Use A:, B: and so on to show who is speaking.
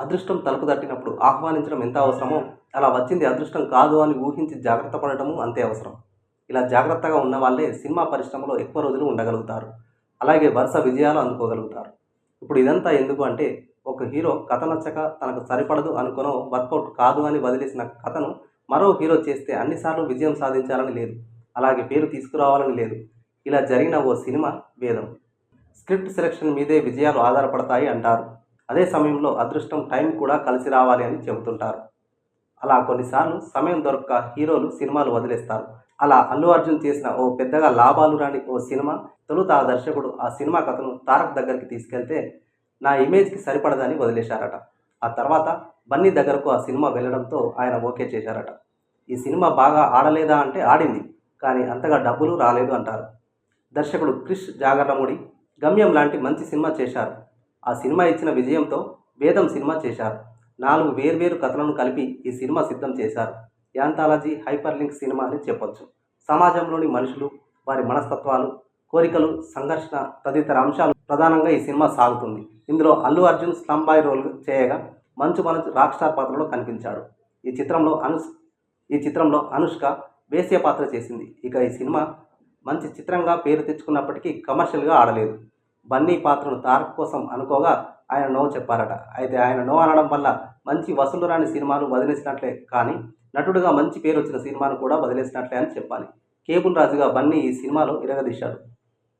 A: అదృష్టం తలుపు తట్టినప్పుడు ఆహ్వానించడం ఎంత అవసరమో అలా వచ్చింది అదృష్టం కాదు అని ఊహించి జాగ్రత్త పడటము అంతే అవసరం. ఇలా జాగ్రత్తగా ఉన్న వాళ్ళే సినిమా పరిశ్రమలో ఎక్కువ రోజులు ఉండగలుగుతారు. అలాగే వరుస విజయాలు అందుకోగలుగుతారు. ఇప్పుడు ఇదంతా ఎందుకు అంటే ఒక హీరో కథ నచ్చక తనకు సరిపడదు అనుకునో వర్కౌట్ కాదు అని వదిలేసిన కథను మరో హీరో చేస్తే అన్నిసార్లు విజయం సాధించాలని లేదు. అలాగే పేరు తీసుకురావాలని లేదు. ఇలా జరిగిన ఓ సినిమా వేదం. స్క్రిప్ట్ సెలెక్షన్ మీదే విజయాలు ఆధారపడతాయి అంటారు. అదే సమయంలో అదృష్టం టైం కూడా కలిసి రావాలి అని చెబుతుంటారు. అలా కొన్నిసార్లు సమయం దొరక్క హీరోలు సినిమాలు వదిలేస్తారు. అలా అల్లు అర్జున్ చేసిన ఓ పెద్దగా లాభాలు రాని ఓ సినిమా తొలుత ఆ దర్శకుడు ఆ సినిమా కథను తారక్ దగ్గరికి తీసుకెళ్తే నా ఇమేజ్కి సరిపడదని వదిలేశారట. ఆ తర్వాత బన్నీ దగ్గరకు ఆ సినిమా వెళ్ళడంతో ఆయన ఓకే చేశారట. ఈ సినిమా బాగా ఆడలేదా అంటే ఆడింది కానీ అంతగా డబ్బులు రాలేదు అంటారు. దర్శకుడు క్రిష్ జాగర్లముడి గమ్యం లాంటి మంచి సినిమా చేశారు. ఆ సినిమా ఇచ్చిన విజయంతో వేదం సినిమా చేశారు. నాలుగు వేర్వేరు కథలను కలిపి ఈ సినిమా సిద్ధం చేశారు. యాంతాలజీ హైపర్ లింక్ సినిమా అని చెప్పొచ్చు. సమాజంలోని మనుషులు వారి మనస్తత్వాలు కోరికలు సంఘర్షణ తదితర అంశాలు ప్రధానంగా ఈ సినిమా సాగుతుంది. ఇందులో Allu Arjun slum boy role చేయగా మంచు మనసు రాక్ స్టార్ పాత్రలో కనిపించాడు. ఈ చిత్రంలో అనుష్ ఈ చిత్రంలో అనుష్క వేశ్య పాత్ర చేసింది. ఇక ఈ సినిమా మంచి చిత్రంగా పేరు తెచ్చుకున్నప్పటికీ కమర్షియల్గా ఆడలేదు. బన్నీ పాత్రను తారక్ కోసం అనుకోగా ఆయన నో చెప్పారట. అయితే ఆయన నో అనడం వల్ల మంచి వసూలు రాని సినిమాను వదిలేసినట్లే కానీ నటుడుగా మంచి పేరు వచ్చిన సినిమాను కూడా వదిలేసినట్లే అని చెప్పాలి. కేబుల్ రాజుగా బన్నీ ఈ సినిమాలో ఇరగదీశాడు.